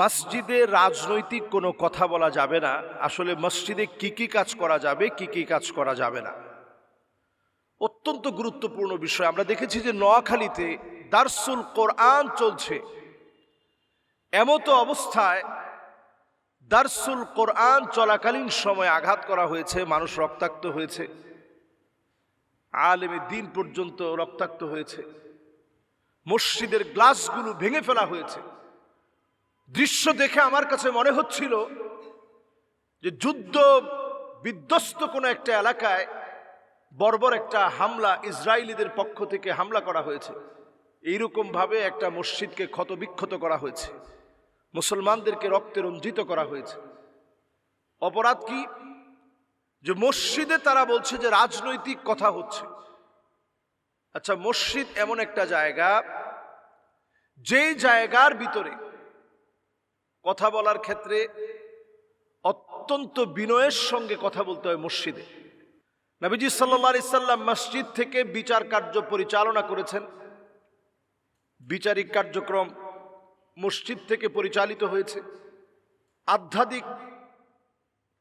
মসজিদে রাজনৈতিক কোনো কথা বলা যাবে না। আসলে মসজিদে কি কি কাজ করা যাবে, কি কি কাজ করা যাবে না। অত্যন্ত গুরুত্বপূর্ণ বিষয়। আমরা দেখেছি যে নোয়াখালীতে দারসুল কোরআন চলছে। এমতো অবস্থায় দারসুল কোরআন চলাকালীন সময় আঘাত করা হয়েছে, মানুষ রক্তাক্ত হয়েছে। আলেমে দিন পর্যন্ত রক্তাক্ত হয়েছে। মসজিদের গ্লাসগুলো ভেঙে ফেলা হয়েছে। দৃশ্য দেখে আমার কাছে মনে হচ্ছিল যে যুদ্ধ বিধ্বস্ত কোনো একটা এলাকায় বর্বর একটা হামলা ইসরায়েলিদের পক্ষ থেকে হামলা করা হয়েছে। এইরকম ভাবে একটা মসজিদকে ক্ষতবিক্ষত করা হয়েছে। মুসলমানদেরকে রক্তে রঞ্জিত করা হয়েছে। অপরাধ কি? যে মসজিদে তারা বলছে যে রাজনৈতিক কথা হচ্ছে। আচ্ছা মসজিদ এমন একটা জায়গা যেই জায়গার ভিতরে কথা বলার ক্ষেত্রে অত্যন্ত বিনয়ের সঙ্গে কথা বলতে হয় মসজিদে। নবীজি সাল্লা সাল্লাম মসজিদ থেকে বিচার কার্য পরিচালনা করেছেন। বিচারিক কার্যক্রম মসজিদ থেকে পরিচালিত হয়েছে। আধ্যাত্মিক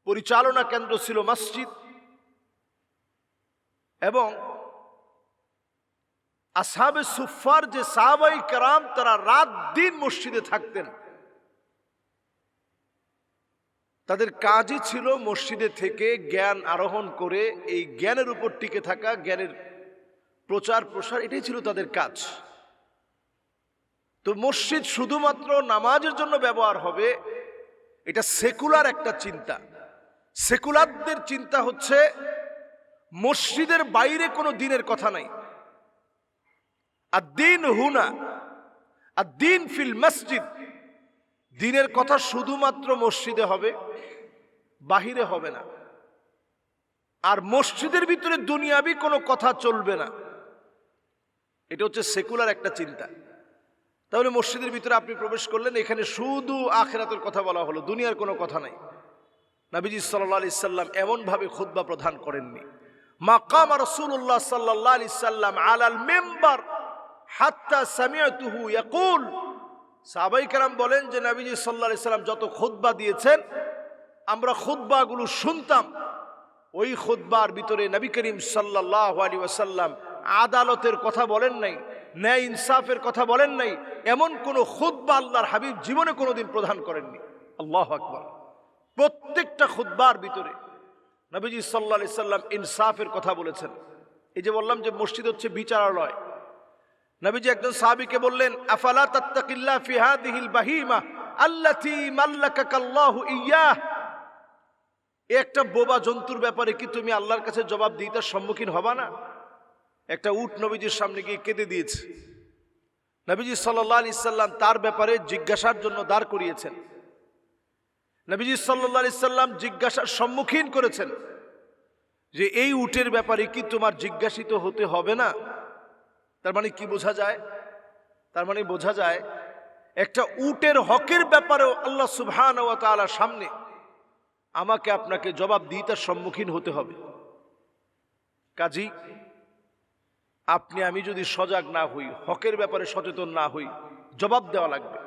পরিচালনা কেন্দ্র ছিল মসজিদ। এবং আসাবে সুফার যে সাহাবাই কারাম তারা রাত দিন মসজিদে থাকতেন। তাদের কাজই ছিল মসজিদে থেকে জ্ঞান আরোহণ করে এই জ্ঞানের উপর টিকে থাকা, জ্ঞানের প্রচার, প্রসার, এটাই ছিল তাদের কাজ। তো মসজিদ শুধুমাত্র নামাজের জন্য ব্যবহার হবে, এটা সেকুলার একটা চিন্তা। সেকুলারদের চিন্তা হচ্ছে, মসজিদের বাইরে কোনো দিনের কথা নাই। আর দিন হুনা আর দিন ফিল মসজিদ দিনের কথা শুধুমাত্র মসজিদে হবে, বাহিরে হবে না। আর মসজিদের ভিতরে দুনিয়াবি কোনো কথা চলবে না। এটা হচ্ছে সেকুলার একটা চিন্তা। তাহলে মসজিদের ভিতরে আপনি প্রবেশ করলেন, এখানে শুধু আখেরাতের কথা বলা হলো, দুনিয়ার কোনো কথা নাই। নাবিজি সাল্লাহ আলি সাল্লাম এমনভাবে খুদ্া প্রদান করেননি। মাকাম রসুল্লাহ সাল্লাহ আলি সাল্লাম আলাল মেম্বার হাত্তা সামিয়া তুহু ইয়াকুল। সাহাবাই কালাম বলেন যে নাবিজি সাল্লাহ আলি সাল্লাম যত খুদ্া দিয়েছেন, আমরা খুদ্বাগুলো শুনতাম। ওই খুদ্বার ভিতরে নবী করিম সাল্লাহ আলী ওয়াসাল্লাম আদালতের কথা বলেন নাই, ন্যায় ইনসাফের কথা বলেন নাই, এমন কোনো খুদ্া আল্লাহর হাবিব জীবনে কোনোদিন প্রদান করেননি। আল্লাহ আকবর। প্রত্যেকটা খুদ্বার ভিতরে নবীজি সাল্লা সাল্লাম ইনসাফের কথা বলেছেন। এই যে বললাম যে মসজিদ হচ্ছে বিচারালয় নবীজি একজন সাহাবিকে বললেন, আফালা তাত্তাকিল্লা ফি হাদিহিল বাহিমা আল্লাতি মাল্লাকাকাল্লাহু ইয়াহ এ একটা বোবা জন্তুর ব্যাপারে কি তুমি আল্লাহর কাছে জবাব দিতে সম্মুখীন হবা না? একটা উট নবীজির সামনে গিয়ে কেঁদে দিয়েছে। নবীজি সাল্লাহ আলি সাল্লাম তার ব্যাপারে জিজ্ঞাসার জন্য দাঁড় করিয়েছেন। নবীজি সাল্লাহ আলি সাল্লাম জিজ্ঞাসার সম্মুখীন করেছেন যে, এই উটের ব্যাপারে কি তোমার জিজ্ঞাসিত হতে হবে না? তার মানে কি বোঝা যায়? তার মানে বোঝা যায় একটা উটের হকের ব্যাপারেও আল্লাহ সুবহান ও তাআলার সামনে আমাকে আপনাকে জবাব দিতে সম্মুখীন হতে হবে। কাজী, আপনি আমি যদি সজাগ না হই, হকের ব্যাপারে সচেতন না হই, জবাব দেওয়া লাগবে।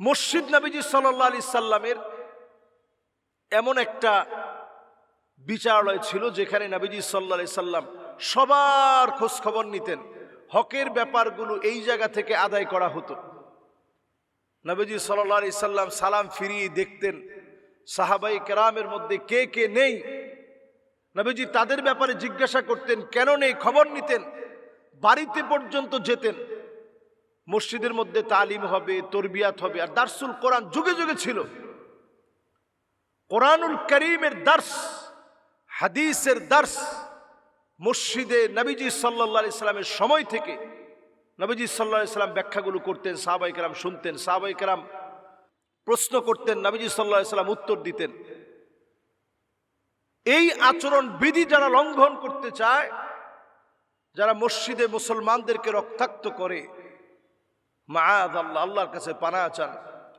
মসজিদ নবীজি সাল্লাহ আলি সাল্লামের এমন একটা বিচারালয় ছিল যেখানে নবীজি সাল্লা সাল্লাম সবার খোঁজ খবর নিতেন। হকের ব্যাপারগুলো এই জায়গা থেকে আদায় করা হতো। নবীজি সাল্লাহ আলি সাল্লাম সালাম ফিরিয়ে দেখতেন। সাহাবাই কেরামের মধ্যে কে কে নেই? নবীজি তাদের ব্যাপারে জিজ্ঞাসা করতেন, কেন নেই? খবর নিতেন, বাড়িতে পর্যন্ত যেতেন। মসজিদের মধ্যে তালিম হবে, তরবিয়াত হবে, আর দার্সুল কোরআন যুগে যুগে ছিল। কোরআনুল করিমের দার্স, হাদিসের দার্স মসজিদে নবীজি সাল্লা ইসলামের সময় থেকে নবীজি সাল্লাহ ইসলাম ব্যাখ্যাগুলো করতেন সাহাবাই কেরাম শুনতেন সাহাবাই কেরাম প্রশ্ন করতেন, নবীজি সাল্লাহ ইসলাম উত্তর দিতেন। এই আচরণ বিধি যারা লঙ্ঘন করতে চায়, যারা মসজিদে মুসলমানদেরকে রক্তাক্ত করে মা আল্লাহ আল্লাহর কাছে পানা চান।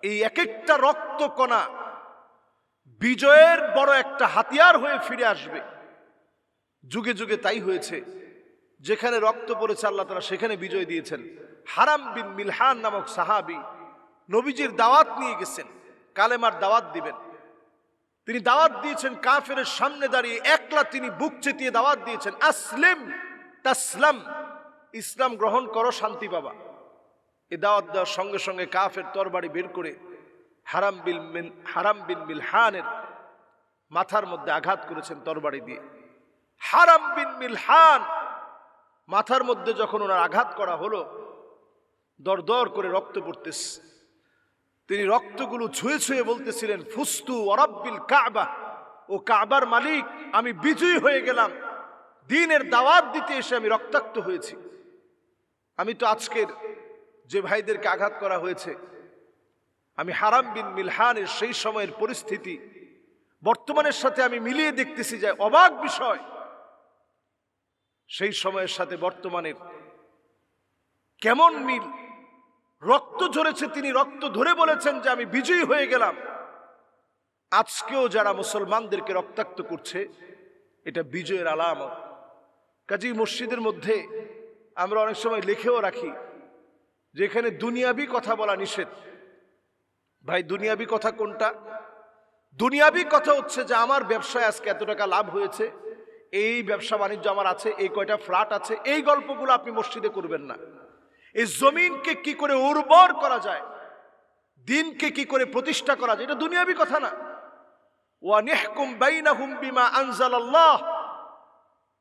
এই এক একটা রক্ত কণা বিজয়ের বড় একটা হাতিয়ার হয়ে ফিরে আসবে। যুগে যুগে তাই হয়েছে। যেখানে রক্ত পড়েছে আল্লাহ তারা সেখানে বিজয় দিয়েছেন। হারাম বিন মিলহান নামক সাহাবি নবীজির দাওয়াত নিয়ে গেছেন, কালেমার দাওয়াত দিবেন। তিনি দাওয়াত দিয়েছেন কাফের সামনে দাঁড়িয়ে, একলা তিনি বুক চেতিয়ে দাওয়াত দিয়েছেন, আসলিম তাসলাম, ইসলাম গ্রহণ করো, শান্তি পাবা। এ দাওয়াত দেওয়ার সঙ্গে সঙ্গে কাফের তরবারি বের করে হারাম বিল হারাম বিন মিলহানের মাথার মধ্যে আঘাত করেছেন তরবারি দিয়ে। হারাম বিন মিলহান। মাথার মধ্যে যখন ওনার আঘাত করা হলো দর দর করে রক্ত পড়তেছে। তিনি রক্তগুলো ছুঁয়ে ছুঁয়ে বলতেছিলেন, ফুস্তু অরব্বিল কাবা। ও কাবার মালিক, আমি বিজয়ী হয়ে গেলাম। দিনের দাওয়াত দিতে এসে আমি রক্তাক্ত হয়েছি। আমি তো আজকের যে ভাইদেরকে আঘাত করা হয়েছে, আমি হারাম বিন মিলহানের সেই সময়ের পরিস্থিতি, বর্তমানের সাথে আমি মিলিয়ে দেখতেছি যে অবাক বিষয়। সেই সময়ের সাথে বর্তমানের কেমন মিল? রক্ত ঝরেছে, তিনি রক্ত ধরে বলেছেন যে আমি বিজয়ী হয়ে গেলাম। আজকেও যারা মুসলমানদেরকে রক্তাক্ত করছে, এটা বিজয়ের আলামত। কাজী মসজিদের মধ্যে আমরা অনেক সময় লিখেও রাখি যে এখানে দুনিয়াবি কথা বলা নিষেধ। ভাই, দুনিয়াবি কথা কোনটা? দুনিয়াবি কথা হচ্ছে যে আমার ব্যবসায় আজকে এত টাকা লাভ হয়েছে এই ব্যবসা বাণিজ্য আমার আছে এই কয়টা ফ্ল্যাট আছে এই গল্পগুলো আপনি মসজিদে করবেন না। এই জমিনকে কি করে উর্বর করা যায় দিনকে কি করে প্রতিষ্ঠা করা যায় এটা দুনিয়াবি কথা না। ওয়া নিহকুম বাইনাহুম বিমা আনজালাল্লাহ।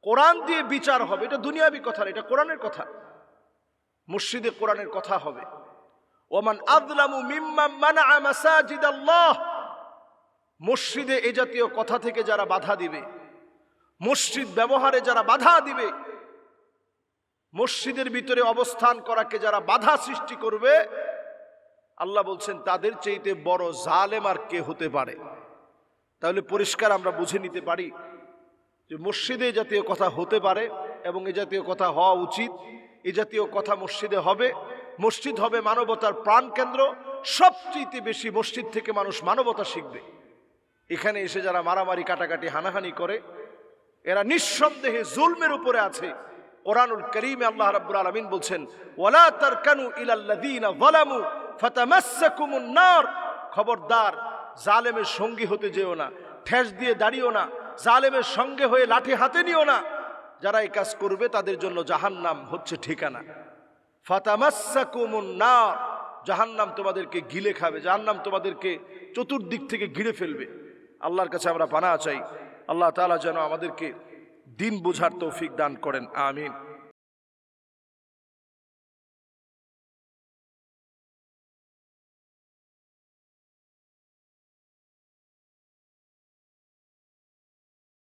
কোরআন দিয়ে বিচার হবে এটা দুনিয়াবি কথা না, এটা কোরআনের কথা। মসজিদে কোরআনের কথা হবে। ওমান আদলামু মিম্মা মানা মাসাজিদ আল্লাহ মসজিদে এ জাতীয় কথা থেকে যারা বাধা দিবে মসজিদ ব্যবহারে যারা বাধা দিবে, মসজিদের ভিতরে অবস্থান করাকে যারা বাধা সৃষ্টি করবে, আল্লাহ বলছেন, তাদের চাইতে বড় জালেম আর কে হতে পারে? তাহলে পরিষ্কার আমরা বুঝে নিতে পারি যে মসজিদে জাতীয় কথা হতে পারে এবং এ জাতীয় কথা হওয়া উচিত। এ জাতীয় কথা মসজিদে হবে। মসজিদ হবে মানবতার প্রাণকেন্দ্র। সবচেয়ে বেশি মসজিদ থেকে মানুষ মানবতা শিখবে। এখানে এসে যারা মারামারি, কাটাকাটি, হানাহানি করে এরা নিঃসন্দেহে জুলমের উপরে আছে। কোরআনুল করিমে আল্লাহ রাব্বুল আলামিন বলছেন, ওয়ালা তারকানু ইলাল্লাযীনা যালামু ফাতামাসসাকুমুন নার। খবরদার, জালেমের সঙ্গী হতে যেও না, ঠেস দিয়ে দাঁড়িও না, জালেমের সঙ্গে হয়ে লাঠি হাতে নিও না। যারা এই কাজ করবে, তাদের জন্য জাহান্নাম হচ্ছে ঠিকানা। ফাতামাসসাকুমুন নার, জাহান্নাম তোমাদেরকে গিলে খাবে, জাহান্নাম তোমাদেরকে চতুর্দিক থেকে ঘিরে ফেলবে। আল্লাহর কাছে আমরা পানা চাই। আল্লাহ তালা যেন আমাদেরকে দিন বোঝার তৌফিক দান করেন আমিন।